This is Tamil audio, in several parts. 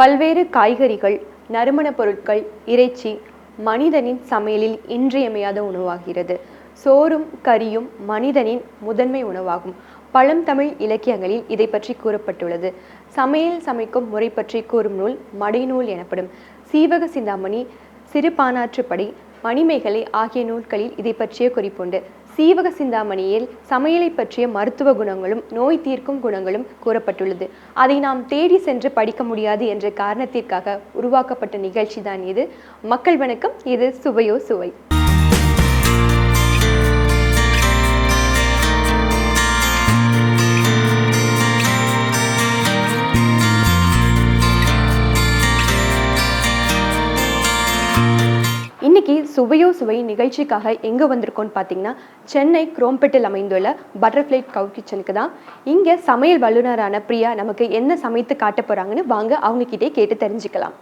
பல்வேறு காய்கறிகள் நறுமணப் பொருட்கள் இறைச்சி மனிதனின் சமையலில் இன்றியமையாத உணவாகிறது. சோறும் கறியும் மனிதனின் முதன்மை உணவாகும். பழந்தமிழ் இலக்கியங்களில் இதை பற்றி கூறப்பட்டுள்ளது. சமையல் சமைக்கும் முறை பற்றி கூறும் நூல் மடைநூல் எனப்படும். சீவக சிந்தாமணி சிறுபானாற்றுப்படை மணிமேகலை ஆகிய நூல்களில் இதை பற்றிய குறிப்புண்டு. சீவக சிந்தாமணியில் சமையலை பற்றிய மருத்துவ குணங்களும் நோய் தீர்க்கும் குணங்களும் கூறப்பட்டுள்ளது. அதை நாம் தேடி சென்று படிக்க முடியாது என்ற காரணத்திற்காக உருவாக்கப்பட்ட நிகழ்ச்சி தான் இது. மக்கள் வணக்கம் இது சுவையோ சுவை. இன்னைக்கு சுவையோ சுவை நிகழ்ச்சிக்காக எங்கே வந்திருக்கோம்னு பார்த்தீங்கன்னா சென்னை குரோம்பேட்டில் அமைந்துள்ள பட்டர்ஃப்ளை கவு கிச்சனுக்கு தான். இங்கே சமையல் வல்லுநரான பிரியா நமக்கு என்ன சமைத்து காட்ட போகிறாங்கன்னு வாங்க அவங்கக்கிட்டே கேட்டு தெரிஞ்சுக்கலாம்.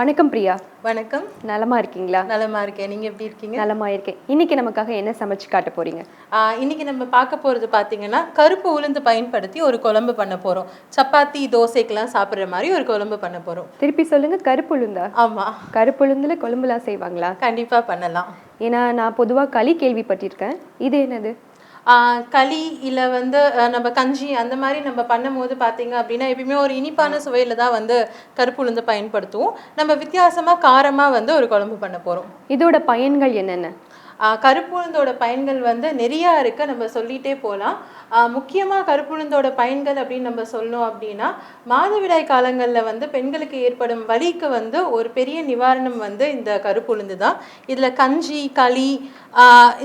வணக்கம் பிரியா. வணக்கம். நலமா இருக்கீங்களா? நலமா இருக்கேன். நீங்க எப்படி இருக்கீங்க? நலமா இருக்கேன். இன்னைக்கு நமக்காக என்ன சமைச்சு காட்ட போறீங்க? இன்னைக்கு நம்ம பார்க்க போறது பாத்தீங்கன்னா கருப்பு உளுந்து பயன்படுத்தி ஒரு குழம்பு பண்ண போறோம். சப்பாத்தி தோசைக்கெல்லாம் சாப்பிடுற மாதிரி ஒரு குழம்பு பண்ண போறோம். திருப்பி சொல்லுங்க கருப்புளுந்தா ஆமா. கருப்புளுந்துல கொழும்புலாம் செய்வாங்களா? கண்டிப்பா பண்ணலாம். ஏன்னா நான் பொதுவாக களி கேள்விப்பட்டிருக்கேன். இது என்னது? களி இல்ல வந்து நம்ம கஞ்சி அந்த மாதிரி நம்ம பண்ணும்போது பாத்தீங்க அப்படின்னா எப்பயுமே ஒரு இனிப்பான சுவையில தான் வந்து கருப்பு உளுந்து பயன்படுத்துவோம். நம்ம வித்தியாசமா காரமா வந்து ஒரு குழம்பு பண்ண போறோம். இதோட பயன்கள் என்னென்ன? கருப்புளுந்தோட பயன்கள் வந்து நிறையா இருக்குது நம்ம சொல்லிகிட்டே போகலாம் முக்கியமாக கருப்புளுந்தோட பயன்கள் அப்படின்னு நம்ம சொல்லணும் அப்படின்னா மாதவிடாய் காலங்களில் வந்து பெண்களுக்கு ஏற்படும் வலிக்கு வந்து ஒரு பெரிய நிவாரணம் வந்து இந்த கருப்புளுந்து தான். இதில் கஞ்சி களி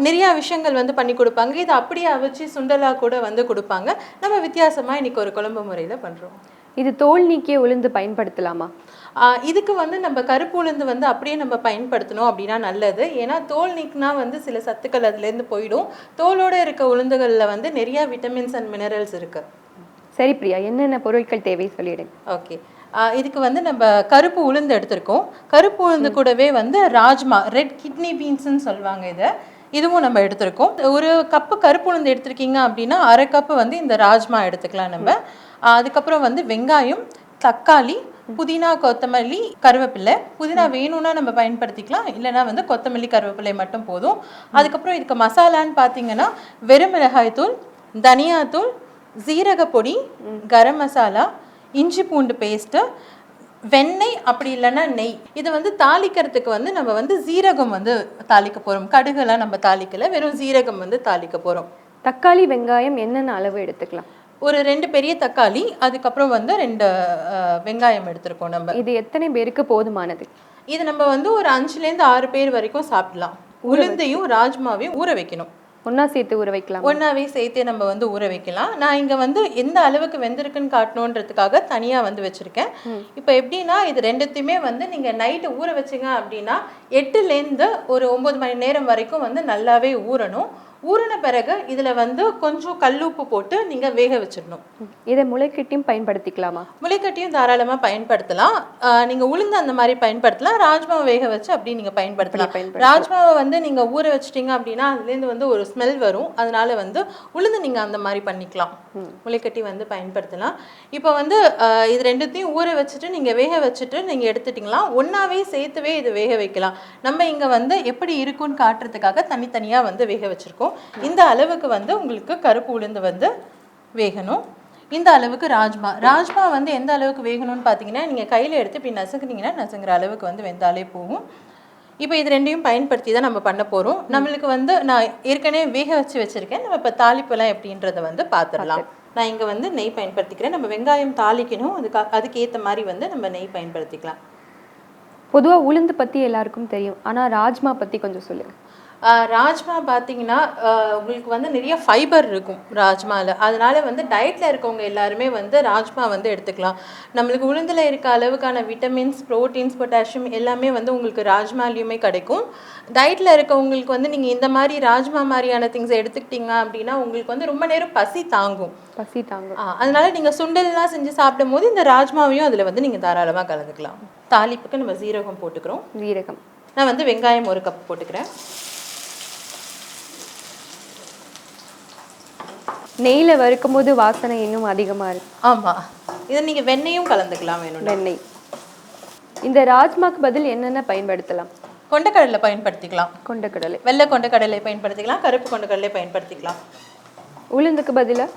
நிறையா விஷயங்கள் வந்து பண்ணி கொடுப்பாங்க. இதை அப்படியே அவிச்சு சுண்டலா கூட வந்து கொடுப்பாங்க. நம்ம வித்தியாசமாக இன்னைக்கு ஒரு குழம்பு முறையில் பண்ணுறோம் இது தோல் நீக்கிய உளுந்து பயன்படுத்தலாமா? இதுக்கு வந்து நம்ம கருப்பு உளுந்து வந்து அப்படியே நம்ம பயன்படுத்தணும் அப்படின்னா நல்லது. ஏன்னா தோல் நீக்கினா வந்து சில சத்துக்கள் அதுலேருந்து போயிடும். தோலோட இருக்க உளுந்துகளில் வந்து நிறைய விட்டமின்ஸ் அண்ட் மினரல்ஸ் இருக்கு. சரி பிரியா என்னென்ன பொருட்கள் தேவை சொல்லிடுங்க ஓகே. இதுக்கு வந்து நம்ம கருப்பு உளுந்து எடுத்திருக்கோம். கருப்பு உளுந்து கூடவே வந்து ராஜ்மா ரெட் கிட்னி பீன்ஸ்னு சொல்லுவாங்க இதை. இதுவும் நம்ம எடுத்திருக்கோம். ஒரு கப்பு கருப்பு உளுந்து எடுத்திருக்கீங்க அப்படின்னா அரை கப்பு வந்து இந்த ராஜ்மா எடுத்துக்கலாம் நம்ம. அதுக்கப்புறம் வந்து வெங்காயம் தக்காளி புதினா கொத்தமல்லி கருவேப்பிலை. புதினா வேணும்னா நம்ம பயன்படுத்திக்கலாம். இல்லைன்னா வந்து கொத்தமல்லி கருவேப்பிலை மட்டும் போதும். அதுக்கப்புறம் இதுக்கு மசாலான்னு பார்த்தீங்கன்னா வெறும் மிளகாய் தூள் தனியாத்தூள் பொடி கரம் மசாலா இஞ்சி பூண்டு பேஸ்ட்டு வெண்ணெய் அப்படி இல்லைன்னா நெய். இது வந்து தாளிக்கிறதுக்கு வந்து நம்ம வந்து ஜீரகம் வந்து தாளிக்க போகிறோம் கடுகெல்லாம் நம்ம தாளிக்கல. வெறும் ஜீரகம் வந்து தாளிக்க போகிறோம் தக்காளி வெங்காயம் என்னென்ன அளவு எடுத்துக்கலாம்? ஒரு ரெண்டு பெரிய தக்காளி அதுக்கப்புறம் வந்து ரெண்டு வெங்காயம் எடுத்திருக்கோம் நம்ம. இது எத்தனை பேருக்கு போதுமானது? இது நம்ம வந்து ஒரு அஞ்சுலேருந்து ஆறு பேர் வரைக்கும் சாப்பிடலாம். உளுந்தையும் ராஜ்மாவையும் ஊற வைக்கணும். ஒண்ணா சேர்த்து ஊற வைக்கலாம்? ஒன்றாவே சேர்த்தே நம்ம வந்து ஊற வைக்கலாம். நான் இங்கே வந்து எந்த அளவுக்கு வெந்திருக்குன்னு காட்டணுன்றதுக்காக தனியாக வந்து வச்சுருக்கேன். இப்போ எப்படின்னா இது ரெண்டுத்தையுமே வந்து நீங்கள் நைட்டு ஊற வச்சீங்க அப்படின்னா எட்டுலேருந்து ஒரு ஒம்பது மணி நேரம் வரைக்கும் வந்து நல்லாவே ஊறணும். ஊறின பிறகு இதில் வந்து கொஞ்சம் கல்லுப்பு போட்டு நீங்கள் வேக வச்சிடணும். இதை முளைக்கட்டியும் பயன்படுத்திக்கலாமா? முளைக்கட்டியும் தாராளமாக பயன்படுத்தலாம். ஆஹ் நீங்க உளுந்து அந்த மாதிரி பயன்படுத்தலாம். ராஜ்மாவை வேக வச்சு அப்படி நீங்க பயன்படுத்தலாம். ராஜ்மாவை வந்து நீங்க ஊற வச்சிட்டீங்க அப்படின்னா அதுலேருந்து வந்து ஒரு ஸ்மெல் வரும். அதனால வந்து உளுந்து நீங்க அந்த மாதிரி பண்ணிக்கலாம். முளைக்கட்டி வந்து பயன்படுத்தலாம். இப்போ வந்து இது ரெண்டுத்தையும் ஊற வச்சுட்டு நீங்க வேக வச்சுட்டு நீங்க எடுத்துட்டீங்களா ஒன்னாவே சேர்த்துவே இது வேக வைக்கலாம். நம்ம இங்க வந்து எப்படி இருக்கும்னு காட்டுறதுக்காக தனித்தனியா வந்து வேக வச்சிருக்கோம். இந்த அளவுக்கு வந்து உங்களுக்கு கருப்பு உளுந்து வந்து வேகணும். இந்த அளவுக்கு ராஜ்மா. ராஜ்மா வந்து எந்த அளவுக்கு வேகணும்னு பார்த்தீங்கன்னா நீங்கள் கையில் எடுத்து இப்படி நசுக்குனீங்கன்னா நசுங்குற அளவுக்கு வந்து வெந்தாலே போகும். இப்போ இது ரெண்டையும் பயன்படுத்தி தான் நம்ம பண்ண போகிறோம் நம்மளுக்கு வந்து நான் ஏற்கனவே வேக வச்சு வச்சுருக்கேன். நம்ம இப்போ தாளிப்பெல்லாம் எப்படின்றத வந்து பார்த்துடலாம் நான் இங்கே வந்து நெய் பயன்படுத்திக்கிறேன். நம்ம வெங்காயம் தாளிக்கணும். அதுக்கு அதுக்கு ஏற்ற மாதிரி வந்து நம்ம நெய் பயன்படுத்திக்கலாம். பொதுவா உளுந்து பத்தி எல்லாருக்கும் தெரியும். ஆனா ராஜ்மா பத்தி கொஞ்சம் சொல்லுங்க. ஆஹ் ராஜ்மா பார்த்தீங்கன்னா உங்களுக்கு வந்து நிறைய ஃபைபர் இருக்கும் ராஜ்மாவில் அதனால வந்து டயட்டில் இருக்கவங்க எல்லாருமே வந்து ராஜ்மா வந்து எடுத்துக்கலாம். நம்மளுக்கு உளுந்தில் இருக்க அளவுக்கான விட்டமின்ஸ் ப்ரோட்டீன்ஸ் பொட்டாசியம் எல்லாமே வந்து உங்களுக்கு ராஜ்மாலையுமே கிடைக்கும். டயட்டில் இருக்கவங்களுக்கு வந்து நீங்கள் இந்த மாதிரி ராஜ்மா மாதிரியான திங்ஸ் எடுத்துக்கிட்டீங்க அப்படின்னா உங்களுக்கு வந்து ரொம்ப நேரம் பசி தாங்கும். பசி தாங்கும். அதனால நீங்கள் சுண்டல்லாம் செஞ்சு சாப்பிடும் போது இந்த ராஜ்மாவையும் அதில் வந்து நீங்கள் தாராளமாக கலந்துக்கலாம். தாளிப்புக்கு நம்ம சீரகம் போட்டுக்கிறோம். ஜீரகம் நான் வந்து வெங்காயம் ஒரு கப் போட்டுக்கிறேன். நெய்யில வறுக்கும் போது வாசனை இன்னும் அதிகமா இருக்கு. ஆமாம் இதை நீங்கள் வெண்ணெயும் கலந்துக்கலாம் வேணும்னா வெண்ணெய். இந்த ராஜ்மாக்கு பதில் என்னென்ன பயன்படுத்தலாம்? கொண்டக்கடலை பயன்படுத்திக்கலாம். கொண்டக்கடலை. வெள்ளை கொண்டக்கடலை பயன்படுத்திக்கலாம் கருப்பு கொண்டக்கடலை பயன்படுத்திக்கலாம். உளுந்துக்கு பதிலா?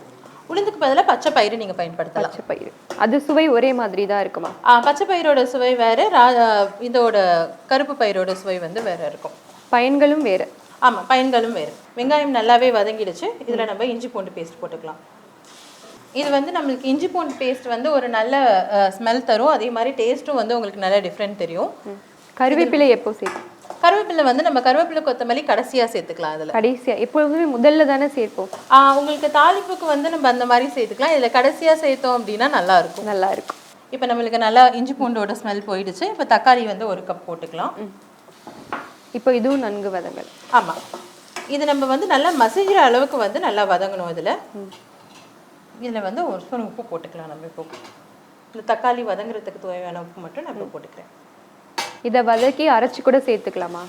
உளுந்துக்கு பதிலாக பச்சை பயிறு நீங்கள் பயன்படுத்தலாம். பச்சை பயிறு. அது சுவை ஒரே மாதிரி தான் இருக்குமா? ஆ, பச்சை பயிரோட சுவை வேறு ரா இதோட கருப்பு பயிரோட சுவை வந்து வேறு இருக்கும். பயன்களும் வேற. ஆமாம் பயன்களும் வேறு. வெங்காயம் நல்லாவே வதங்கிடுச்சு. இதில் நம்ம இஞ்சி பூண்டு பேஸ்ட் போட்டுக்கலாம். இது வந்து நம்மளுக்கு இஞ்சி பூண்டு பேஸ்ட் வந்து ஒரு நல்ல ஸ்மெல் தரும். அதே மாதிரி டேஸ்ட்டும் வந்து உங்களுக்கு நல்ல டிஃப்ரெண்ட் தெரியும். கருவேப்பிலை எப்போ சேர்க்கும் கருவேப்பிலை வந்து நம்ம கருவேப்பிலை கொத்தமல்லி கடைசியாக சேர்த்துக்கலாம் அதில். கடைசியா எப்பொழுதுமே முதல்ல தானே சேர்ப்போம்? உங்களுக்கு தாளிப்புக்கு வந்து நம்ம அந்த மாதிரி சேர்த்துக்கலாம். இதில் கடைசியாக சேர்த்தோம் அப்படின்னா நல்லா இருக்கும். நல்லா இருக்கும். இப்போ நம்மளுக்கு நல்லா இஞ்சி பூண்டோட ஸ்மெல் போயிடுச்சு. இப்போ தக்காளி வந்து ஒரு கப் போட்டுக்கலாம். இப்போ இதுவும் நன்கு வதங்கல். ஆமாம் இது நம்ம வந்து நல்லா மசிக்கிற அளவுக்கு வந்து நல்லா வதங்கணும் இதில். இதில் வந்து ஒரு ஸ்பூன் உப்பு போட்டுக்கலாம் நம்ம இப்போ. இந்த தக்காளி வதங்குறதுக்கு தேவையான உப்பு மட்டும் நான் இப்போ போட்டுக்கிறேன். இதை வதக்கி அரைச்சு கூட சேர்த்துக்கலாமா?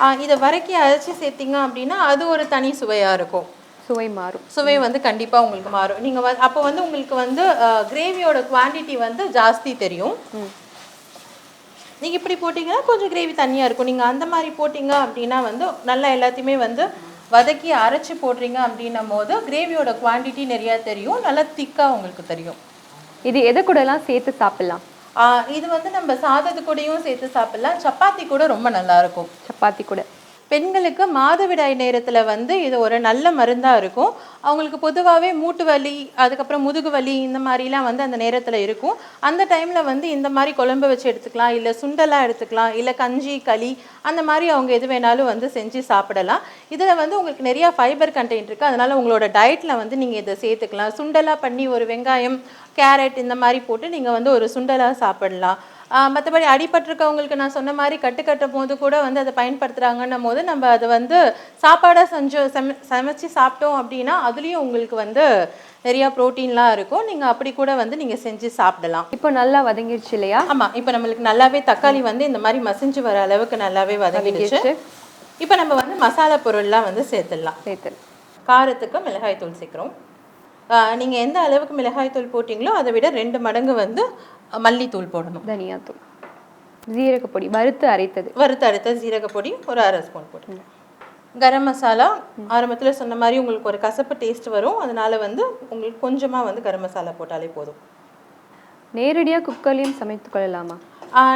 ஆ, இதை வரைக்கி அரைச்சி சேர்த்திங்க அப்படின்னா அது ஒரு தனி சுவையாக இருக்கும். சுவை மாறும். சுவை வந்து கண்டிப்பாக உங்களுக்கு மாறும். நீங்கள் அப்போ வந்து உங்களுக்கு வந்து கிரேவியோட குவாண்டிட்டி வந்து ஜாஸ்தி தெரியும். நீங்கள் இப்படி போட்டிங்கன்னா கொஞ்சம் கிரேவி தண்ணியாக இருக்கும். நீங்கள் அந்த மாதிரி போட்டிங்க அப்படின்னா வந்து நல்லா எல்லாத்தையுமே வந்து வதக்கி அரைச்சி போடுறீங்க அப்படின்னும் போது கிரேவியோட குவாண்டிட்டி நிறையா தெரியும். நல்லா திக்காக உங்களுக்கு தெரியும். இது எதை கூடலாம் சேர்த்து சாப்பிடலாம்? இது வந்து நம்ம சாதத்து கூடயும் சேர்த்து சாப்பிடலாம். சப்பாத்தி கூட ரொம்ப நல்லா இருக்கும். சப்பாத்தி கூட. பெண்களுக்கு மாதவிடாய் நேரத்தில் வந்து இது ஒரு நல்ல மருந்தாக இருக்கும். அவங்களுக்கு பொதுவாகவே மூட்டு வலி அதுக்கப்புறம் முதுகு வலி இந்த மாதிரிலாம் வந்து அந்த நேரத்தில் இருக்கும். அந்த டைமில் வந்து இந்த மாதிரி குழம்பு வச்சு எடுத்துக்கலாம் இல்லை சுண்டலாக எடுத்துக்கலாம் இல்லை கஞ்சி களி அந்த மாதிரி அவங்க எது வேணாலும் வந்து செஞ்சு சாப்பிடலாம். இதில் வந்து உங்களுக்கு நிறையா ஃபைபர் கண்டென்ட் இருக்குது அதனால் உங்களோட டயட்டில் வந்து நீங்கள் இதை சேர்த்துக்கலாம். சுண்டலாக பண்ணி ஒரு வெங்காயம் கேரட் இந்த மாதிரி போட்டு நீங்கள் வந்து ஒரு சுண்டலாக சாப்பிடலாம். மற்றபடி அடிபட்டிருக்கவங்களுக்கு நான் சொன்ன மாதிரி கட்டு கட்டும் போது கூட வந்து அதை பயன்படுத்துகிறாங்கன்னும் போது நம்ம அதை வந்து சாப்பாடாக செஞ்சு சம சமைச்சு சாப்பிட்டோம் அப்படின்னா அதுலேயும் உங்களுக்கு வந்து நிறையா ப்ரோட்டீன்லாம் இருக்கும். நீங்கள் அப்படி கூட வந்து நீங்கள் செஞ்சு சாப்பிடலாம். இப்போ நல்லா வதங்கிடுச்சு இல்லையா? ஆமாம் இப்போ நம்மளுக்கு நல்லாவே தக்காளி வந்து இந்த மாதிரி மசிஞ்சு வர அளவுக்கு நல்லாவே வதங்கிடுச்சு. இப்போ நம்ம வந்து மசாலா பொருள்லாம் வந்து சேர்த்துடலாம். சேர்த்து. காரத்துக்கு மிளகாய் தூள் சேர்க்குறோம் நீங்கள் எந்த அளவுக்கு மிளகாய் தூள் போட்டிங்களோ அதை விட ரெண்டு மடங்கு வந்து மல்லித்தூள் போடணும். தனியாத்தூள். ஜீரகப்பொடி வறுத்து அரைத்தது. வறுத்து அரைத்த ஜீரக பொடி ஒரு அரை ஸ்பூன் போட்டு கரம் மசாலா ஆரம்பத்தில் சொன்ன மாதிரி உங்களுக்கு ஒரு கசப்பு டேஸ்ட் வரும். அதனால வந்து உங்களுக்கு கொஞ்சமாக வந்து கரம் மசாலா போட்டாலே போதும். நேரடியாக குக்கர்லையும் சமைத்து கொள்ளலாமா?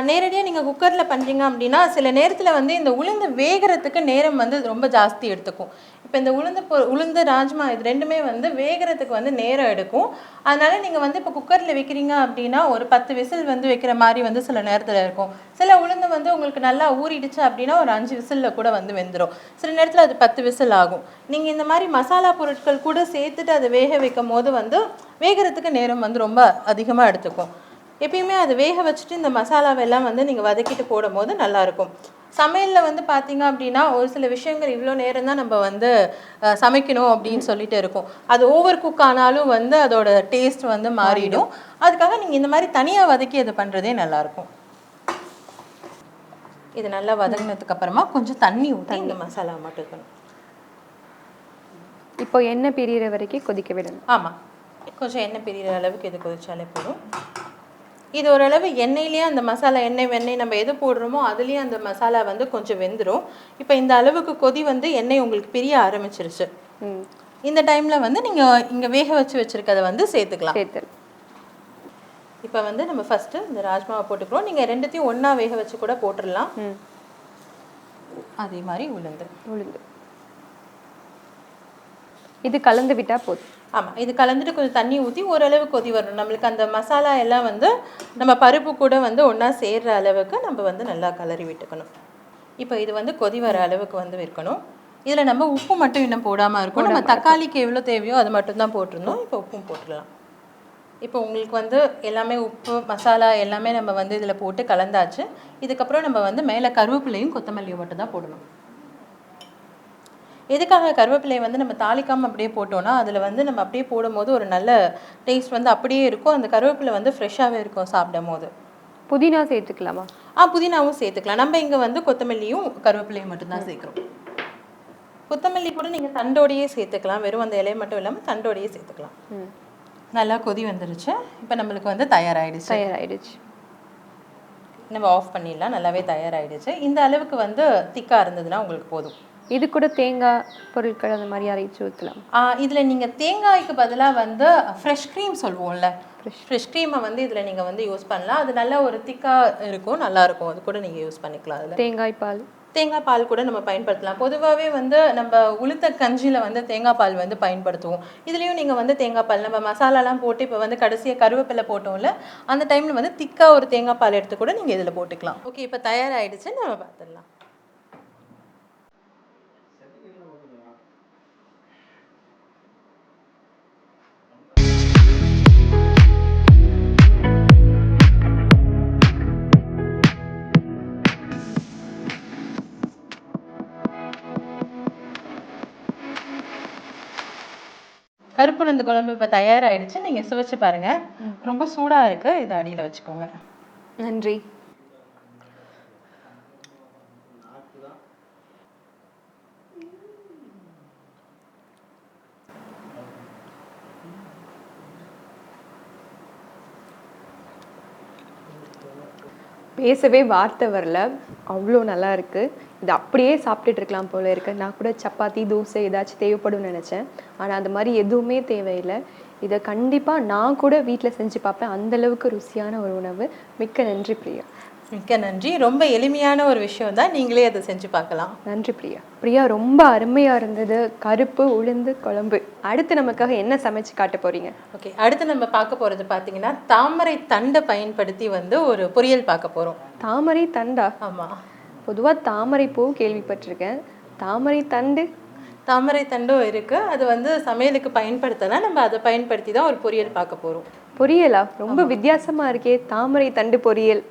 நேரடியாக நீங்கள் குக்கரில் பண்ணுறீங்க அப்படின்னா சில நேரத்தில் வந்து இந்த உளுந்து வேகிறதுக்கு நேரம் வந்து ரொம்ப ஜாஸ்தி எடுத்துக்கும். இப்போ இந்த உளுந்து பொ உளுந்து ராஜ்மா இது ரெண்டுமே வந்து வேகிறதுக்கு வந்து நேரம் எடுக்கும். அதனால் நீங்கள் வந்து இப்போ குக்கரில் வைக்கிறீங்க அப்படின்னா ஒரு பத்து விசில் வந்து வைக்கிற மாதிரி வந்து சில நேரத்தில் இருக்கும். சில உளுந்து வந்து உங்களுக்கு நல்லா ஊறிடுச்சு அப்படின்னா ஒரு அஞ்சு விசிலில் கூட வந்து வெந்துடும் சில நேரத்தில் அது பத்து விசில் ஆகும். நீங்கள் இந்த மாதிரி மசாலா பொருட்கள் கூட சேர்த்துட்டு அதை வேக வைக்கும் போது வந்து வேகிறதுக்கு நேரம் வந்து ரொம்ப அதிகமாக எடுத்துக்கும். எப்பயுமே அதை வேக வச்சுட்டு இந்த மசாலாவெல்லாம் வந்து நீங்கள் வதக்கிட்டு போடும்போது நல்லாயிருக்கும். சமையலில் வந்து பார்த்தீங்க அப்படின்னா ஒரு சில விஷயங்கள் இவ்வளோ நேரம் தான் நம்ம வந்து சமைக்கணும் அப்படின்னு சொல்லிட்டு இருக்கும். அது ஓவர் குக் ஆனாலும் வந்து அதோட டேஸ்ட் வந்து மாறிடும். அதுக்காக நீங்கள் இந்த மாதிரி தனியாக வதக்கி அதை பண்ணுறதே நல்லாயிருக்கும். இது நல்லா வதங்கினதுக்கு அப்புறமா கொஞ்சம் தண்ணி ஊற்றி இந்த மசாலா மட்டும் இருக்கணும். இப்போ எண்ணெய் பிரியிற வரைக்கும் கொதிக்க விடணும். ஆமாம் கொஞ்சம் எண்ணெய் பிரிகிற அளவுக்கு இது கொதிச்சாலே போதும். இது ஓரளவு எண்ணெயிலேயே அந்த மசாலா எண்ணெய் வெண்ணெய் நம்ம எது போடுறோமோ அதுலேயே அந்த மசாலா வந்து கொஞ்சம் வெந்துடும் இப்போ இந்த அளவுக்கு கொதி வந்து எண்ணெய் உங்களுக்கு பிரிய ஆரம்பிச்சிருச்சு. ம். இந்த டைமில் வந்து நீங்கள் இங்கே வேக வச்சு வச்சுருக்கதை வந்து சேர்த்துக்கலாம். சேர்த்து. இப்போ வந்து நம்ம ஃபஸ்ட்டு இந்த ராஜ்மாவை போட்டுக்கிறோம். நீங்கள் ரெண்டுத்தையும் ஒன்றா வேக வச்சு கூட போட்டுடலாம் ம். அதே மாதிரி உளுந்து. உளுந்து. இது கலந்து விட்டா போதும். ஆமாம் இது கலந்துட்டு கொஞ்சம் தண்ணி ஊற்றி ஓரளவு கொதி வரணும். நம்மளுக்கு அந்த மசாலா எல்லாம் வந்து நம்ம பருப்பு கூட வந்து ஒன்றா சேர்ற அளவுக்கு நம்ம வந்து நல்லா கலரி விட்டுக்கணும். இப்போ இது வந்து கொதி வர அளவுக்கு வந்து இருக்கணும் இதில் நம்ம உப்பு மட்டும் இன்னும் போடாமல் இருக்கும் நம்ம தக்காளிக்கு எவ்வளோ தேவையோ அது மட்டும் தான் போட்டிருந்தோம். இப்போ உப்பும் போட்டுடலாம். இப்போ உங்களுக்கு வந்து எல்லாமே உப்பு மசாலா எல்லாமே நம்ம வந்து இதில் போட்டு கலந்தாச்சு. இதுக்கப்புறம் நம்ம வந்து மேலே கருவேப்பிலையும் கொத்தமல்லியும் மட்டும் தான் போடணும். எதுக்காக கருவேப்பிலையை வந்து நம்ம தாளிக்காமல் அப்படியே போட்டோம்னா அதில் வந்து நம்ம அப்படியே போடும்போது ஒரு நல்ல டேஸ்ட் வந்து அப்படியே இருக்கும். அந்த கருவேப்பிலை வந்து ஃப்ரெஷ்ஷாகவே இருக்கும் சாப்பிடும் போது புதினா சேர்த்துக்கலாமா? ஆ புதினாவும் சேர்த்துக்கலாம். நம்ம இங்கே வந்து கொத்தமல்லியும் கருவேப்பிலையும் மட்டும்தான் சேர்க்குறோம். கொத்தமல்லி கூட நீங்கள் தண்டோடையே சேர்த்துக்கலாம். வெறும் அந்த இலையை மட்டும் இல்லாமல் தண்டோடையே சேர்த்துக்கலாம். நல்லா கொதி வந்துருச்சு. இப்போ நம்மளுக்கு வந்து தயாராகிடுச்சு தயாராகிடுச்சு நம்ம ஆஃப் பண்ணிடலாம். நல்லாவே தயாராகிடுச்சு இந்த அளவுக்கு வந்து திக்காக இருந்ததுன்னா உங்களுக்கு போதும். இது கூட தேங்காய் பொருட்கள் அந்த மாதிரி அரைச்சி ஊற்றலாம் இதில் நீங்கள் தேங்காய்க்கு பதிலாக வந்து ஃப்ரெஷ் க்ரீம் சொல்லுவோம்ல. ஃப்ரெஷ் க்ரீமை வந்து இதில் நீங்கள் வந்து யூஸ் பண்ணலாம். அது நல்ல ஒரு திக்காக இருக்கும் நல்லா இருக்கும். அது கூட நீங்கள் யூஸ் பண்ணிக்கலாம் அதில். தேங்காய் பால். தேங்காய் பால் கூட நம்ம பயன்படுத்தலாம். பொதுவாகவே வந்து நம்ம உளுத்த கஞ்சியில் வந்து தேங்காய் பால் வந்து பயன்படுத்துவோம். இதுலேயும் நீங்கள் வந்து தேங்காய் பால் நம்ம மசாலாலாம் போட்டு இப்போ வந்து கடைசியாக கருவேப்பிலை போட்டோம்ல அந்த டைமில் வந்து திக்காக ஒரு தேங்காய் பால் எடுத்து கூட நீங்கள் இதில் போட்டுக்கலாம். ஓகே இப்போ தயாராகிடுச்சு நம்ம பார்த்துடலாம் கருப்புணந்து குழம்பு இப்போ தயாராகிடுச்சு நீங்கள் சுவைச்சு பாருங்கள் ரொம்ப சூடாக இருக்குது இதை அடியில் வச்சுக்கோங்க. நன்றி. பேசவே வார்த்தை வரல. அவ்வளோ நல்லா இருக்கு. இது அப்படியே சாப்பிட்டுட்டு இருக்கலாம் போல இருக்கு. நான் கூட சப்பாத்தி தோசை ஏதாச்சும் தேவைப்படும்னு நினச்சேன். ஆனால் அந்த மாதிரி எதுவுமே தேவையில்லை. இதை கண்டிப்பாக நான் கூட வீட்டில் செஞ்சு பார்ப்பேன். அந்த அளவுக்கு ருசியான ஒரு உணவு. மிக்க நன்றி பிரியா. மிக்க நன்றி. ரொம்ப எளிமையான ஒரு விஷயம் தான் நீங்களே அதை செஞ்சு பார்க்கலாம். நன்றி பிரியா. பிரியா ரொம்ப அருமையா இருந்தது. கருப்பு உளுந்து குழம்பு. அடுத்து நமக்காக என்ன சமைச்சு காட்ட போறீங்க? ஓகே. அடுத்து நம்ம பார்க்க போகிறது பார்த்தீங்கன்னா தாமரை தண்டை பயன்படுத்தி வந்து ஒரு பொரியல் பார்க்க போகிறோம் தாமரை தண்டா? ஆமாம் பொதுவா தாமரை பூ கேள்விப்பட்டிருக்கேன். தாமரை தண்டு? தாமரை தண்டும் இருக்குது அது வந்து சமையலுக்கு பயன்படுத்தலாம் நம்ம அதை பயன்படுத்தி தான் ஒரு பொரியல் பார்க்க போகிறோம் பொரியலா? ரொம்ப வித்தியாசமா இருக்கே. தாமரை தண்டு பொரியல்.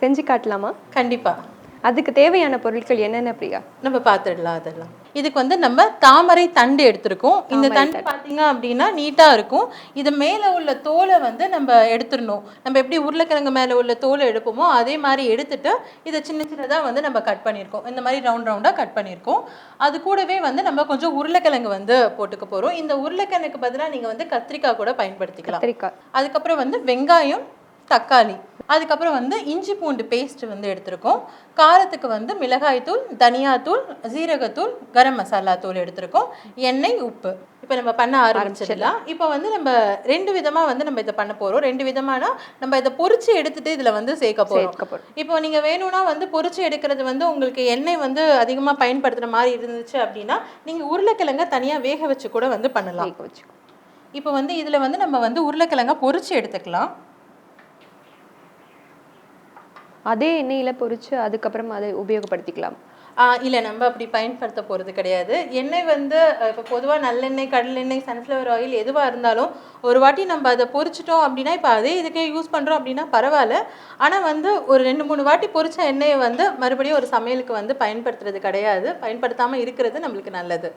செஞ்சு காட்டலாமா? கண்டிப்பாக அதுக்கு தேவையான பொருட்கள் என்னென்ன பிரியா? நம்ம பார்த்துடலாம் அதெல்லாம். இதுக்கு வந்து நம்ம தாமரை தண்டு எடுத்திருக்கோம். இந்த தண்டு பார்த்தீங்க அப்படின்னா நீட்டாக இருக்கும். இது மேலே உள்ள தோலை வந்து நம்ம எடுத்துடணும். நம்ம எப்படி உருளைக்கிழங்கு மேலே உள்ள தோலை எடுப்போமோ அதே மாதிரி எடுத்துட்டு இதை சின்ன சின்னதாக வந்து நம்ம கட் பண்ணியிருக்கோம். இந்த மாதிரி ரவுண்ட் ரவுண்டாக கட் பண்ணியிருக்கோம். அது கூடவே வந்து நம்ம கொஞ்சம் உருளைக்கிழங்கு வந்து போட்டுக்க போகிறோம் இந்த உருளைக்கிழங்குக்கு பதிலாக நீங்கள் வந்து கத்திரிக்காய் கூட பயன்படுத்திக்கலாம். கத்திரிக்காய். அதுக்கப்புறம் வந்து வெங்காயம் தக்காளி. அதுக்கப்புறம் வந்து இஞ்சி பூண்டு பேஸ்ட் வந்து எடுத்திருக்கோம். காரத்துக்கு வந்து மிளகாய்த்தூள் தனியாத்தூள் ஜீரகத்தூள் கரம் மசாலா தூள் எடுத்திருக்கோம். எண்ணெய் உப்பு. இப்போ நம்ம பண்ண ஆரம்பிச்சிடலாம். இப்போ வந்து நம்ம ரெண்டு விதமாக வந்து நம்ம இதை பண்ண போகிறோம் ரெண்டு விதமானா நம்ம இதை பொரிச்சு எடுத்துட்டு இதில் வந்து சேர்க்க போகிறோம் இப்போ நீங்கள் வேணும்னா வந்து பொரிச்சு எடுக்கிறது வந்து உங்களுக்கு எண்ணெய் வந்து அதிகமாக பயன்படுத்துகிற மாதிரி இருந்துச்சு அப்படின்னா நீங்கள் உருளைக்கிழங்க தனியாக வேக வச்சு கூட வந்து பண்ணலாம். இப்போ வந்து இதில் வந்து நம்ம வந்து உருளைக்கிழங்க பொரிச்சு எடுத்துக்கலாம். அதே எண்ணெயில பொரிச்சு அதுக்கப்புறம் அதை உபயோகப்படுத்திக்கலாம். இல்லை நம்ம அப்படி பயன்படுத்த போகிறது கிடையாது. எண்ணெய் வந்து இப்போ பொதுவாக நல்லெண்ணெய் கடலெண்ணெய் சன்ஃப்ளவர் ஆயில் எதுவாக இருந்தாலும் ஒரு வாட்டி நம்ம அதை பொரிச்சிட்டோம் அப்படின்னா இப்போ அதே இதுக்கே யூஸ் பண்ணுறோம் அப்படின்னா பரவாயில்ல. ஆனால் வந்து ஒரு ரெண்டு மூணு வாட்டி பொரிச்ச எண்ணெயை வந்து மறுபடியும் ஒரு சமையலுக்கு வந்து பயன்படுத்துறது கிடையாது. பயன்படுத்தாமல் இருக்கிறது நம்மளுக்கு நல்லது.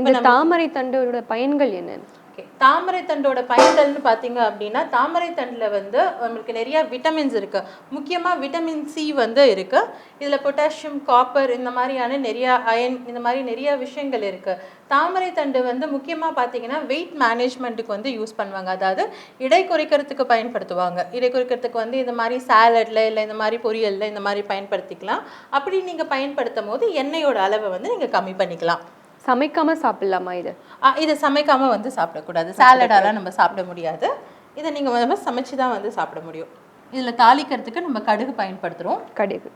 இந்த தாமரை தண்டோட பயன்கள் என்னென்ன ஓகே. தாமரை தண்டோட பயன்கள்னு பார்த்தீங்க அப்படின்னா தாமரை தண்டில் வந்து நம்மளுக்கு நிறைய விட்டமின்ஸ் இருக்குது முக்கியமாக விட்டமின் சி வந்து இருக்கு. இதில் பொட்டாசியம் காப்பர் இந்த மாதிரியான நிறையா அயன் இந்த மாதிரி நிறையா விஷயங்கள் இருக்குது தாமரை தண்டு வந்து முக்கியமாக பார்த்தீங்கன்னா வெயிட் மேனேஜ்மெண்ட்டுக்கு வந்து யூஸ் பண்ணுவாங்க. அதாவது இடை குறைக்கிறதுக்கு பயன்படுத்துவாங்க. இடை குறைக்கிறதுக்கு வந்து இந்த மாதிரி சாலட்ல இல்லை இந்த மாதிரி பொரியலில் இந்த மாதிரி பயன்படுத்திக்கலாம். அப்படி நீங்கள் பயன்படுத்தும் போது எண்ணெயோட அளவை வந்து நீங்கள் கம்மி பண்ணிக்கலாம். சமைக்காம சாப்பிடலாமா இது? இதை சமைக்காம வந்து சாப்பிடக்கூடாது. சாலடாலாம் நம்ம சாப்பிட முடியாது. இதை நீங்கள் வந்து சமைச்சு தான் வந்து சாப்பிட முடியும். இதில் தாளிக்கிறதுக்கு நம்ம கடுகு பயன்படுத்துகிறோம் கடுகு.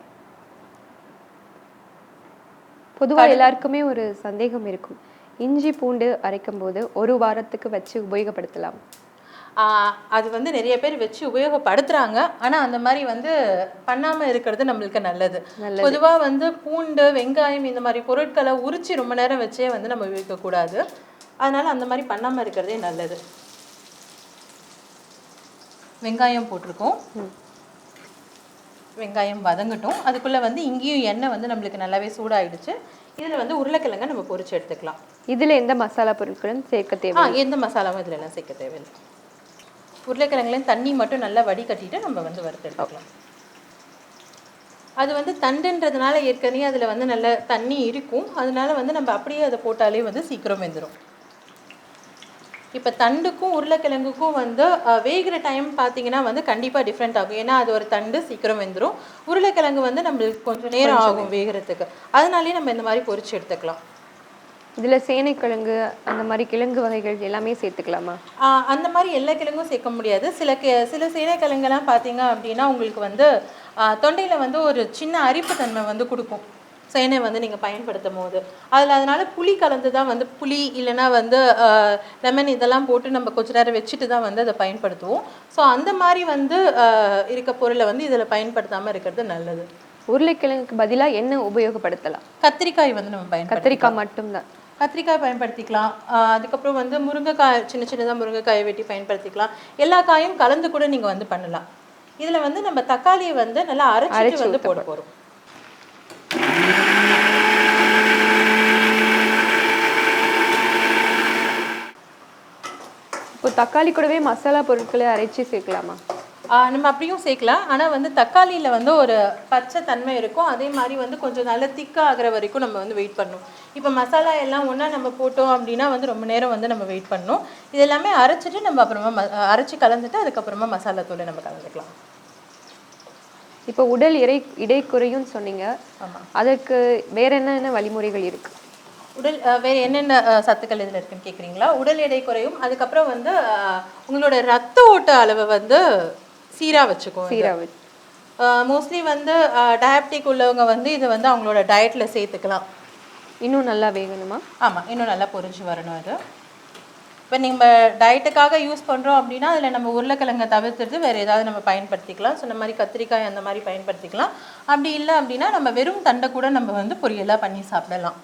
பொதுவா எல்லாருக்குமே ஒரு சந்தேகம் இருக்கும். இஞ்சி பூண்டு அரைக்கும் போது ஒரு வாரத்துக்கு வச்சு உபயோகப்படுத்தலாம். அது வந்து நிறைய பேர் வச்சு உபயோகப்படுத்துறாங்க. ஆனா அந்த மாதிரி வந்து பண்ணாம இருக்கிறது நம்மளுக்கு நல்லது. நல்லது. பொதுவா வந்து பூண்டு வெங்காயம் இந்த மாதிரி பொருட்களை உரிச்சு ரொம்ப நேரம் வச்சே வந்து நம்ம உபயோகிக்க கூடாது. அதனால அந்த மாதிரி பண்ணாம இருக்கிறதே நல்லது. வெங்காயம் போட்டிருக்கோம். வெங்காயம் வதங்கட்டும். அதுக்குள்ள வந்து இங்கேயும் எண்ணெய் வந்து நம்மளுக்கு நல்லாவே சூடாயிடுச்சு. இதுல வந்து உருளைக்கிழங்க நம்ம பொரிச்சு எடுத்துக்கலாம். இதுல எந்த மசாலா பொருட்களும் சேர்க்க தேவை எந்த மசாலாவும் இதுல எல்லாம் சேர்க்க தேவையில்லை. உருளைக்கிழங்குலையும் தண்ணி மட்டும் நல்லா வடிகட்டிட்டு நம்ம வந்து வறுத்து எடுத்துக்கலாம். அது வந்து தண்டுன்றதுனால ஏற்கனவே அதுல வந்து நல்ல தண்ணி இருக்கும். அதனால வந்து நம்ம அப்படியே அதை போட்டாலே வந்து சீக்கிரம் வெந்துடும் இப்போ தண்டுக்கும் உருளைக்கிழங்குக்கும் வந்து வேகிற டைம் பார்த்தீங்கன்னா வந்து கண்டிப்பாக டிஃப்ரெண்ட் ஆகும். ஏன்னா அது ஒரு தண்டு சீக்கிரம் வெந்துடும் உருளைக்கிழங்கு வந்து நம்மளுக்கு கொஞ்சம் நேரம் ஆகும் வேகிறதுக்கு. அதனாலேயே நம்ம இந்த மாதிரி பொரிச்சு எடுத்துக்கலாம். இதுல சேனைக்கிழங்கு அந்த மாதிரி கிழங்கு வகைகள் எல்லாமே சேர்த்துக்கலாமா? அந்த மாதிரி எல்லா கிழங்கும் சேர்க்க முடியாது. சில கி சில சேனைக்கிழங்கெல்லாம் பார்த்தீங்க அப்படின்னா உங்களுக்கு வந்து தொண்டையில வந்து ஒரு சின்ன அரிப்பு தன்மை வந்து கொடுக்கும். சேனை வந்து நீங்கள் பயன்படுத்தும் போது. அதில் அதனால புளி கலந்து தான் வந்து புளி இல்லைன்னா வந்து லெமன் இதெல்லாம் போட்டு நம்ம கொஞ்ச நேரம் வச்சுட்டு தான் வந்து அதை பயன்படுத்துவோம். ஸோ அந்த மாதிரி வந்து இருக்க பொருளை வந்து இதில் பயன்படுத்தாமல் இருக்கிறது நல்லது. உருளைக்கிழங்குக்கு பதிலா என்ன உபயோகப்படுத்தலாம்? கத்திரிக்காய் வந்து நம்ம பயன்படுத்த கத்திரிக்காய் மட்டும்தான். கத்திரிக்காய் பயன்படுத்திக்கலாம். அதுக்கப்புறம் வந்து முருங்கைக்காய் சின்ன சின்னதாக முருங்கைக்காயை வெட்டி பயன்படுத்திக்கலாம். எல்லா காயும் கலந்து கூட நீங்கள் வந்து பண்ணலாம். இதில் வந்து நம்ம தக்காளியை வந்து நல்லா அரைச்சு வந்து போட போகிறோம் இப்போ தக்காளி கூடவே மசாலா பொருட்களை அரைச்சு சேர்க்கலாமா? நம்ம அப்படியும் சேர்க்கலாம். ஆனால் வந்து தக்காளியில் வந்து ஒரு பச்சை தன்மை இருக்கும். அதே மாதிரி வந்து கொஞ்சம் நல்லா திக்காக ஆகிற வரைக்கும் நம்ம வந்து வெயிட் பண்ணணும். இப்போ மசாலா எல்லாம் ஒன்றா நம்ம போட்டோம் அப்படின்னா வந்து ரொம்ப நேரம் வந்து நம்ம வெயிட் பண்ணணும். இது எல்லாமே அரைச்சிட்டு நம்ம அப்புறமா ம அரைச்சி கலந்துட்டு அதுக்கப்புறமா மசாலா தூளை நம்ம கலந்துக்கலாம். இப்போ உடல் இறை இடை குறையும் சொன்னீங்க. ஆமாம் அதற்கு வேற என்னென்ன வழிமுறைகள் இருக்கு? உடல் வேற என்னென்ன சத்துக்கள் இதில் இருக்குன்னு கேட்குறீங்களா உடல் எடை குறையும் அதுக்கப்புறம் வந்து உங்களோட ரத்த ஓட்ட அளவை வந்து சீராக வச்சுக்கும் சீரா வச்சு. மோஸ்ட்லி வந்து டயபெட்டிக் உள்ளவங்க வந்து இதை வந்து அவங்களோட டயட்ல சேர்த்துக்கலாம். இன்னும் நல்லா வேகணுமா? ஆமாம் இன்னும் நல்லா பொரிஞ்சு வரணும் அது. இப்போ நம்ம டயட்டுக்காக யூஸ் பண்ணுறோம் அப்படின்னா அதில் நம்ம உருளைக்கிழங்கை தவிர்த்துட்டு வேறு ஏதாவது நம்ம பயன்படுத்திக்கலாம். சொன்ன மாதிரி கத்திரிக்காய் அந்த மாதிரி பயன்படுத்திக்கலாம். அப்படி இல்லை அப்படின்னா நம்ம வெறும் தண்டை கூட நம்ம வந்து பொரியலாக பண்ணி சாப்பிடலாம்.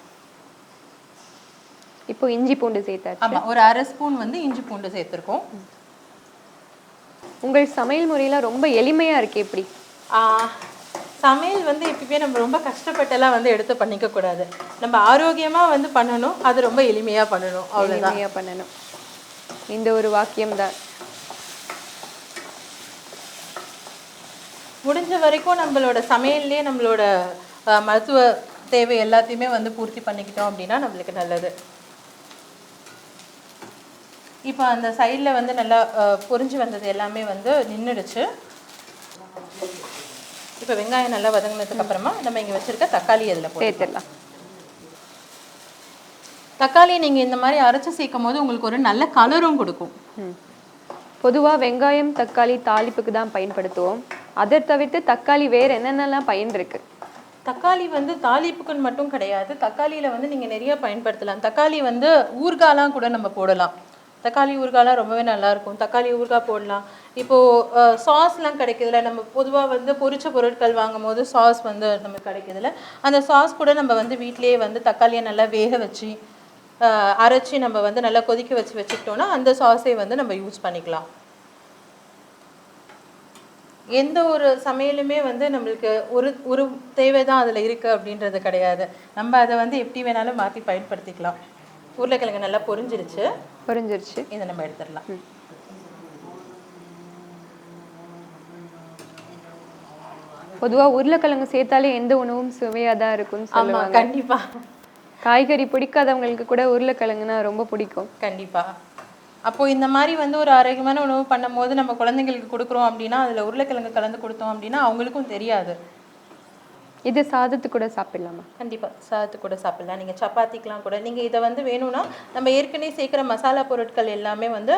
இப்போ இஞ்சி பூண்டு சேர்த்தாச்சு. ஆமாம் ஒரு அரை ஸ்பூன் வந்து இஞ்சி பூண்டு சேர்த்துருக்கோம். உங்கள் சமையல் முறையில ரொம்ப எளிமையா இருக்கு எப்படி சமையல் வந்து எப்பயுமே நம்ம ரொம்ப கஷ்டப்பட்டெல்லாம் வந்து எடுத்து பண்ணிக்க கூடாது. நம்ம ஆரோக்கியமா வந்து பண்ணணும் அது ரொம்ப எளிமையா பண்ணணும் அவ்வளவுதான். எளிமையா பண்ணணும். இந்த ஒரு வாக்கியம் தான். முடிஞ்ச வரைக்கும் நம்மளோட சமையல்லே நம்மளோட மருத்துவ தேவை எல்லாத்தையுமே வந்து பூர்த்தி பண்ணிக்கிட்டோம் அப்படின்னா நம்மளுக்கு நல்லது. இப்போ அந்த சைடில் வந்து நல்லா ஆஹ், பொரிஞ்சு வந்தது எல்லாமே வந்து நின்றுடுச்சு இப்போ வெங்காயம் நல்லா வதங்கினதுக்கு அப்புறமா நம்ம இங்கே வச்சிருக்க தக்காளி அதில் சேர்த்துடலாம். தக்காளி நீங்கள் இந்த மாதிரி அரைச்சு சேர்க்கும் போது உங்களுக்கு ஒரு நல்ல கலரும் கொடுக்கும். ம். பொதுவா வெங்காயம் தக்காளி தாளிப்புக்கு தான் பயன்படுத்துவோம். அதை தவிர்த்து தக்காளி வேற என்னென்னலாம் பயன் இருக்கு தக்காளி வந்து தாளிப்புக்குன்னு மட்டும் கிடையாது. தக்காளியில் வந்து நீங்கள் நிறைய பயன்படுத்தலாம். தக்காளி வந்து ஊறுகாலாம் கூட நம்ம போடலாம். தக்காளி ஊறுகாலாம் ரொம்பவே நல்லாயிருக்கும். தக்காளி ஊறுகாய் போடலாம். இப்போது சாஸ்லாம் கிடைக்குதுல நம்ம பொதுவாக வந்து பொரிச்ச பொருட்கள் வாங்கும் போது சாஸ் வந்து நமக்கு கிடைக்குதுல அந்த சாஸ் கூட நம்ம வந்து வீட்டிலேயே வந்து தக்காளியை நல்லா வேக வச்சு அரைச்சி நம்ம வந்து நல்லா கொதிக்க வச்சு வச்சுக்கிட்டோம்னா அந்த சாஸே வந்து நம்ம யூஸ் பண்ணிக்கலாம். எந்த ஒரு சமையலுமே வந்து நம்மளுக்கு ஒரு ஒரு தேவை தான் அதில் இருக்குது அப்படின்றது கிடையாது. நம்ம அதை வந்து எப்படி வேணாலும் மாற்றி பயன்படுத்திக்கலாம். உருளைக்கிழங்கு நல்லா பொரிஞ்சிருச்சு. புரிஞ்சிருச்சு. இதை நம்ம எடுத்துடலாம். பொதுவா உருளைக்கிழங்கு சேர்த்தாலே எந்த உணவும் சுவையா தான் இருக்கும்னு ஆமா சொல்லுவாங்க. கண்டிப்பா. காய்கறி பிடிக்காதவங்களுக்கு கூட உருளைக்கிழங்குனா ரொம்ப பிடிக்கும். கண்டிப்பா. அப்போ இந்த மாதிரி வந்து ஒரு ஆரோக்கியமான உணவு பண்ணும்போது நம்ம குழந்தைங்களுக்கு கொடுக்குறோம் அப்படின்னா அதுல உருளைக்கிழங்கு கலந்து கொடுத்தோம் அப்படின்னா அவங்களுக்கும் தெரியாது. இது சாதத்து கூட சாப்பிடலாமா? கண்டிப்பா சாதத்து கூட சாப்பிடலாம். நீங்க சப்பாத்திக்கெலாம் கூட. நீங்க இதை வந்து வேணும்னா நம்ம ஏற்கனவே சேர்க்குற மசாலா பொருட்கள் எல்லாமே வந்து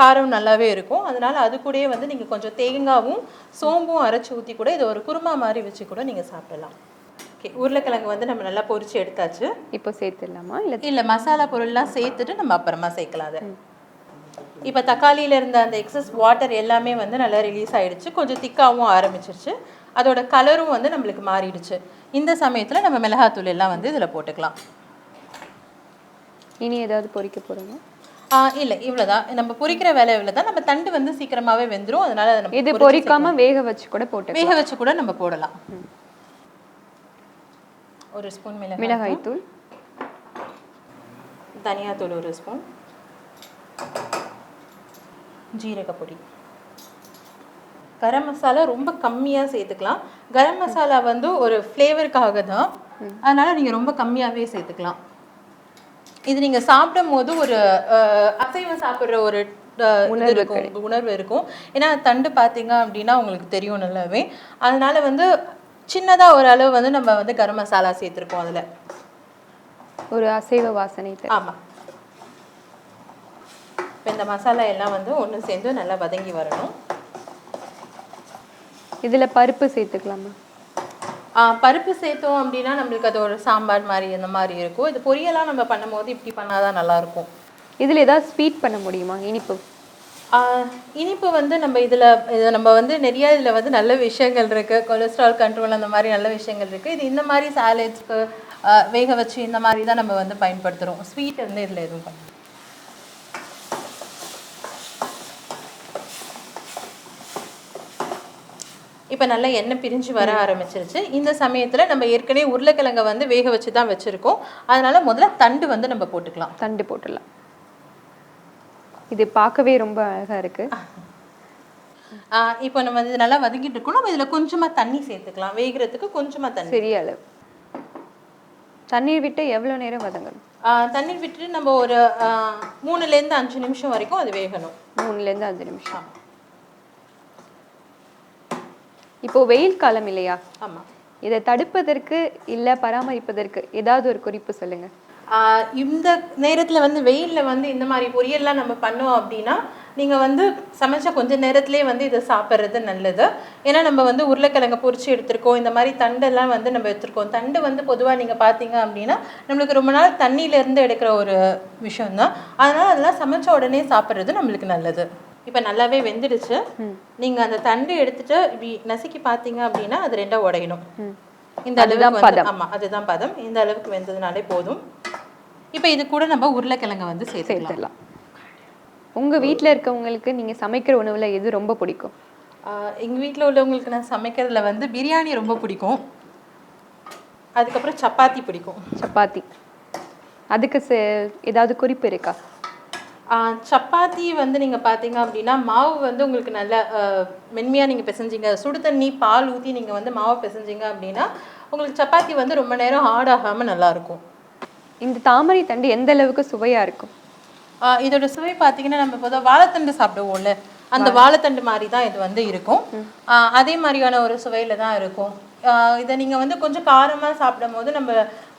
காரம் நல்லாவே இருக்கும். அதனால அது கூடயே வந்து நீங்க கொஞ்சம் தேங்காவும் சோம்பும் அரைச்சி ஊத்தி கூட இதை ஒரு குருமா மாதிரி வச்சு கூட நீங்க சாப்பிடலாம். ஓகே உருளைக்கிழங்கு வந்து நம்ம நல்லா பொரிச்சு எடுத்தாச்சு. இப்போ சேர்த்துடலாமா? இல்ல இல்ல மசாலா பொருள்லாம் சேர்த்துட்டு நம்ம அப்புறமா சேர்க்கலாம் அதை. இப்போ தக்காளியில் இருந்த அந்த எக்ஸஸ் வாட்டர் எல்லாமே வந்து நல்லா ரிலீஸ் ஆயிடுச்சு. கொஞ்சம் திக்காகவும் ஆரம்பிச்சிருச்சு. அதோட கலரும் வந்து நம்மளுக்கு மாறிடுச்சு. இந்த சமயத்தில் நம்ம மிளகாத்தூள் எல்லாம் வந்து இதில் போட்டுக்கலாம். இனி ஏதாவது பொரிக்க போறோமா ஆ, இல்லை இவ்வளோதான் நம்ம பொரிக்கிற வேலை இவ்வளோ தான் நம்ம தண்டு வந்து சீக்கிரமாகவே வெந்துடும் அதனால அதை நம்ம இது பொரிக்காம வேக வச்சு கூட போட்டு வேக வச்சு கூட நம்ம போடலாம். ஒரு ஸ்பூன் மிளகாய் மிளகாய் தூள் தனியாத்தூள் ஒரு ஸ்பூன். ஜீரகப்பொடி. கரம் மசாலா ரொம்ப கம்மியாக சேர்த்துக்கலாம். கரம் மசாலா வந்து ஒரு ஃப்ளேவருக்காக தான். அதனால நீங்கள் ரொம்ப கம்மியாகவே சேர்த்துக்கலாம். இது நீங்கள் சாப்பிடும் போது ஒரு அசைவம் சாப்பிட்ற ஒரு இது இருக்கும். உணர்வு இருக்கும். ஏன்னா தண்டு பார்த்தீங்க அப்படின்னா உங்களுக்கு தெரியும் நல்லாவே. அதனால வந்து சின்னதாக ஒரு அளவு வந்து நம்ம வந்து கரம் மசாலா சேர்த்துருக்கோம் அதில். ஒரு அசைவ வாசனை. ஆமாம் இப்போ இந்த மசாலா எல்லாம் வந்து ஒன்று சேர்ந்து நல்லா வதங்கி வரணும். இதுல பருப்பு சேர்த்துக்கலாமா? பருப்பு சேர்த்தோம் அப்படின்னா நம்மளுக்கு அது ஒரு சாம்பார் மாதிரி இந்த மாதிரி இருக்கும். இது பொரியெல்லாம் நம்ம பண்ணும்போது இப்படி பண்ணாதான் நல்லா இருக்கும். இதுல ஏதாவது ஸ்வீட் பண்ண முடியுமா? இனிப்பு. இனிப்பு வந்து நம்ம இதில் இது நம்ம வந்து நிறைய இதில் வந்து நல்ல விஷயங்கள் இருக்குது கொலஸ்ட்ரால் கண்ட்ரோல் அந்த மாதிரி நல்ல விஷயங்கள் இருக்குது இது இந்த மாதிரி சாலட்ஸ்க்கு வேக வச்சு இந்த மாதிரி தான் நம்ம வந்து பயன்படுத்துகிறோம் ஸ்வீட் வந்து இதில் எதுவும் பண்ண இப்போ நல்லா எண்ணெய் பிரிஞ்சு வர ஆரம்பிச்சிருச்சு. இந்த சமயத்தில் நம்ம ஏற்கனவே உருளைக்கிழங்கை வந்து வேக வச்சு தான் வச்சுருக்கோம். அதனால முதல்ல தண்டு வந்து நம்ம போட்டுக்கலாம். தண்டு போட்டுடலாம். இது பார்க்கவே ரொம்ப அழகா இருக்கு. ஆஹ் இப்போ நம்ம இது நல்லா வதக்கிட்டு இருக்கோம். நம்ம இதில் கொஞ்சமாக தண்ணி சேர்த்துக்கலாம். வேகிறதுக்கு கொஞ்சமாக தண்ணி. சிறிய அளவு. தண்ணீர் விட்டு எவ்வளவு நேரம் வதங்கணும்? தண்ணீர் விட்டுட்டு நம்ம ஒரு மூணுலேருந்து அஞ்சு நிமிஷம் வரைக்கும் அது வேகணும். மூணுல இருந்து அஞ்சு நிமிஷம். இப்போ வெயில் காலம் இல்லையா? ஆமாம் இதை தடுப்பதற்கு இல்ல பராமரிப்பதற்கு ஏதாவது ஒரு குறிப்பு சொல்லுங்க. இந்த நேரத்தில் வந்து வெயிலில் வந்து இந்த மாதிரி பொரியல்லாம் நம்ம பண்ணோம் அப்படின்னா நீங்கள் வந்து சமைச்ச கொஞ்ச நேரத்திலே வந்து இதை சாப்பிட்றது நல்லது. ஏன்னா நம்ம வந்து உருளைக்கிழங்க பொரிச்சு எடுத்திருக்கோம் இந்த மாதிரி தண்டெல்லாம் வந்து நம்ம எடுத்திருக்கோம். தண்டு வந்து பொதுவாக நீங்கள் பார்த்தீங்க அப்படின்னா நம்மளுக்கு ரொம்ப நாள் தண்ணியிலேருந்து எடுக்கிற ஒரு விஷயம்தான். அதனால் அதெல்லாம் சமைச்ச உடனே சாப்பிட்றது நம்மளுக்கு நல்லது. இப்போ நல்லாவே வெந்துடுச்சு. நீங்கள் அந்த தண்டு எடுத்துட்டு இப்படி நசுக்கி பார்த்தீங்க அப்படின்னா அது ரெண்டா உடையணும். இந்த அளவுக்கு வந்து ஆமா அதுதான் பதம். இந்த அளவுக்கு வெந்ததுனாலே போதும். இப்போ இது கூட நம்ம உருளைக்கிழங்க வந்து சேர்த்துக்கலாம். சேர்த்துடலாம். உங்க வீட்ல இருக்கவங்களுக்கு நீங்க சமைக்கிற உணவுல எது ரொம்ப பிடிக்கும்? ஆஹ் எங்க வீட்ல உள்ளவங்களுக்கு நான் சமைக்கிறதுல வந்து பிரியாணி ரொம்ப பிடிக்கும். அதுக்கப்புறம் சப்பாத்தி பிடிக்கும். சப்பாத்தி. அதுக்கு ஏதாவது குறிப்பு இருக்கா? சப்பாத்தி வந்து நீங்கள் பார்த்தீங்க அப்படின்னா மாவு வந்து உங்களுக்கு நல்ல மென்மையாக நீங்கள் பிசைஞ்சிங்க. சுடு தண்ணி பால் ஊற்றி நீங்கள் வந்து மாவு பிசைஞ்சிங்க அப்படின்னா உங்களுக்கு சப்பாத்தி வந்து ரொம்ப நேரம் ஹார்ட் ஆகாமல் நல்லாயிருக்கும் இந்த தாமரை தண்டு எந்த அளவுக்கு சுவையா இருக்கும்? இதோட சுவை பார்த்தீங்கன்னா நம்ம பொதுவாக வாழைத்தண்டு சாப்பிடுவோம்ல. அந்த வாழைத்தண்டு மாதிரி தான் இது வந்து இருக்கும். ஆஹ் அதே மாதிரியான ஒரு சுவையில தான் இருக்கும். ஆஹ் இதை நீங்க வந்து கொஞ்சம் காரமா சாப்பிடும் போது நம்ம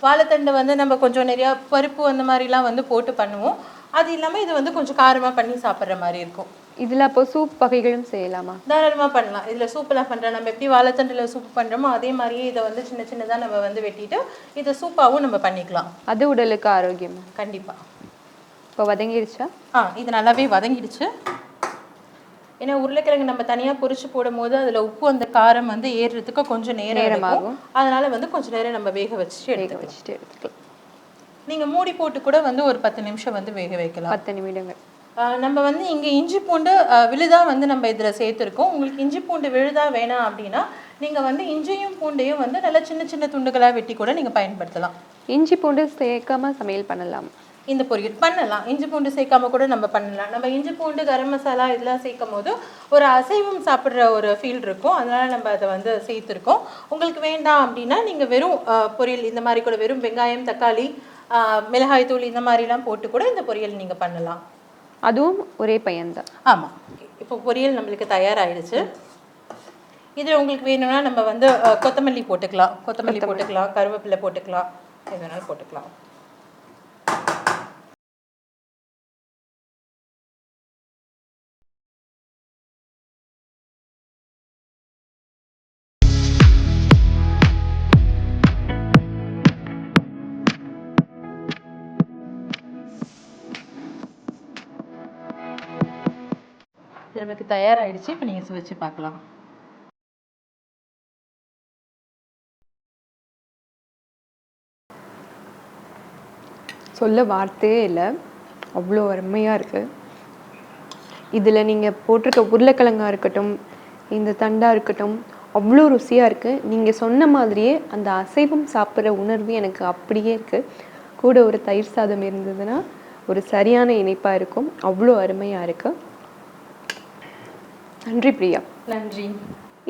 வாழைத்தண்டு வந்து நம்ம கொஞ்சம் நிறைய பருப்பு அந்த மாதிரிலாம் வந்து போட்டு பண்ணுவோம். அது இல்லாம இது வந்து கொஞ்சம் காரமா பண்ணி சாப்பிட்ற மாதிரி இருக்கும். இதுல அப்போ சூப் வகைகளும் செய்யலாமா? தாராளமா பண்ணலாம். இதுல சூப்பெல்லாம் பண்றோம். நம்ம எப்படி வாழைத்தண்டுல சூப் பண்றோமோ அதே மாதிரியே இதை வந்து சின்ன சின்னதா நம்ம வந்து வெட்டிட்டு இதை சூப்பாவும் நம்ம பண்ணிக்கலாம். அது உடலுக்கு ஆரோக்கியமா? கண்டிப்பா. இப்போ வதங்கிருச்சா ஆ இது நல்லாவே வதங்கிடுச்சு. ஏன்னா உருளைக்கிழங்கு நம்ம தனியாக பொரிச்சு போடும்போது அதில் உப்பு அந்த காரம் வந்து ஏறுறதுக்கு கொஞ்சம் நேரம் எடுக்கும். அதனால வந்து கொஞ்சம் நேரம் நம்ம வேக வச்சுட்டு எடுத்துக்கலாம். வச்சுட்டு எடுத்துக்கலாம். நீங்கள் மூடி போட்டு கூட வந்து ஒரு பத்து நிமிஷம் வந்து வேக வைக்கலாம். பத்து நிமிடங்கள். நம்ம வந்து இங்கே இஞ்சி பூண்டு ஆ, விழுதா வந்து நம்ம இதில் சேர்த்துருக்கோம். உங்களுக்கு இஞ்சி பூண்டு விழுதா வேணாம் அப்படின்னா நீங்கள் வந்து இஞ்சியும் பூண்டையும் வந்து நல்லா சின்ன சின்ன துண்டுகளாக வெட்டி கூட நீங்கள் பயன்படுத்தலாம். இஞ்சி பூண்டு சேர்க்காம சமையல் பண்ணலாம். இந்த பொரியல் பண்ணலாம். இஞ்சி பூண்டு சேர்க்காம கூட நம்ம பண்ணலாம். நம்ம இஞ்சி பூண்டு கரம் மசாலா இதெல்லாம் சேர்க்கும் போது ஒரு அசைவம் சாப்பிட்ற ஒரு ஃபீல் இருக்கும். அதனால நம்ம அதை வந்து சேர்த்துருக்கோம். உங்களுக்கு வேண்டாம் அப்படின்னா நீங்கள் வெறும் பொரியல் இந்த மாதிரி கூட வெறும் வெங்காயம் தக்காளி மிளகாய் தூள் இந்த மாதிரிலாம் போட்டு கூட இந்த பொரியல் நீங்கள் பண்ணலாம். அதுவும் ஒரே பையன்தான். ஆமாம் இப்போ பொரியல் நம்மளுக்கு தயாராகிடுச்சு இதில் உங்களுக்கு வேணும்னா நம்ம வந்து கொத்தமல்லி போட்டுக்கலாம். கொத்தமல்லி. போட்டுக்கலாம் கருவேப்பிலை போட்டுக்கலாம் எது வேணாலும் போட்டுக்கலாம். நமக்கு தயாராகிடுச்சு இப்போ நீங்கள் சுவைச்சு பார்க்கலாம். சொல்ல வார்த்தையே இல்லை. அவ்வளோ அருமையாக இருக்குது இதில் நீங்கள் போட்டிருக்க உருளைக்கிழங்கா இருக்கட்டும் இந்த தண்டாக இருக்கட்டும் அவ்வளோ ருசியாக இருக்குது நீங்கள் சொன்ன மாதிரியே அந்த அசைவம் சாப்பிட்ற உணர்வு எனக்கு அப்படியே இருக்குது கூட ஒரு தயிர் சாதம் இருந்ததுன்னா ஒரு சரியான இணைப்பாக இருக்கும். அவ்வளோ அருமையாக இருக்குது நன்றி பிரியா. நன்றி.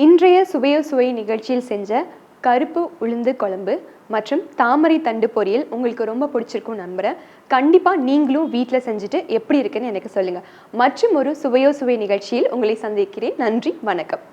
இன்றைய சுவையோ சுவை நிகழ்ச்சியில் செஞ்ச கருப்பு உளுந்து குழம்பு மற்றும் தாமரை தண்டு பொரியல் உங்களுக்கு ரொம்ப பிடிச்சிருக்கும் நம்புறேன். கண்டிப்பாக நீங்களும் வீட்டில் செஞ்சுட்டு எப்படி இருக்குன்னு எனக்கு சொல்லுங்கள் மற்றும் ஒரு சுவையோ சுவை நிகழ்ச்சியில் உங்களை சந்திக்கிறேன். நன்றி வணக்கம்.